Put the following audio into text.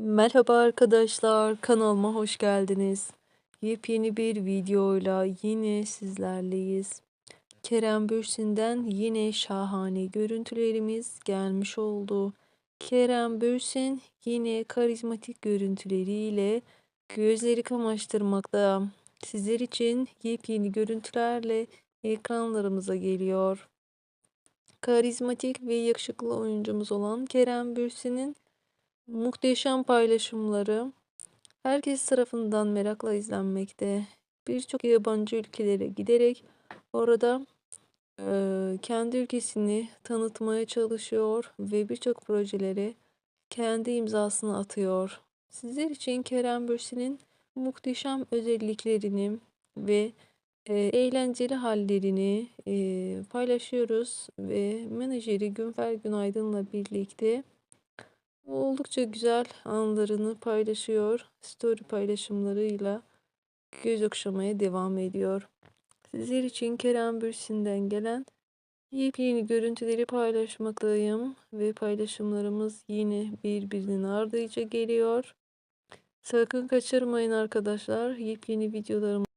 Merhaba arkadaşlar, kanalıma hoş geldiniz. Yepyeni bir videoyla yine sizlerleyiz. Kerem Bürsin'den yine şahane görüntülerimiz gelmiş oldu. Kerem Bürsin yine karizmatik görüntüleriyle gözleri kamaştırmakta. Sizler için yepyeni görüntülerle ekranlarımıza geliyor. Karizmatik ve yakışıklı oyuncumuz olan Kerem Bürsin'in Muhteşem paylaşımları herkes tarafından merakla izlenmekte. Birçok yabancı ülkelere giderek orada eee, kendi ülkesini tanıtmaya çalışıyor ve birçok projelere kendi imzasını atıyor. Sizler için Kerem Bürsin'in muhteşem özelliklerini ve eee, eğlenceli hallerini eee, paylaşıyoruz ve menajeri Günfer Günaydın'la birlikte Oldukça güzel anlarını paylaşıyor. Story paylaşımlarıyla göz okşamaya devam ediyor. Sizler için Kerem Bürsin'den gelen yepyeni görüntüleri paylaşmaktayım ve paylaşımlarımız yine birbirinin ardıyla geliyor. Sakın kaçırmayın arkadaşlar. Yepyeni videolarım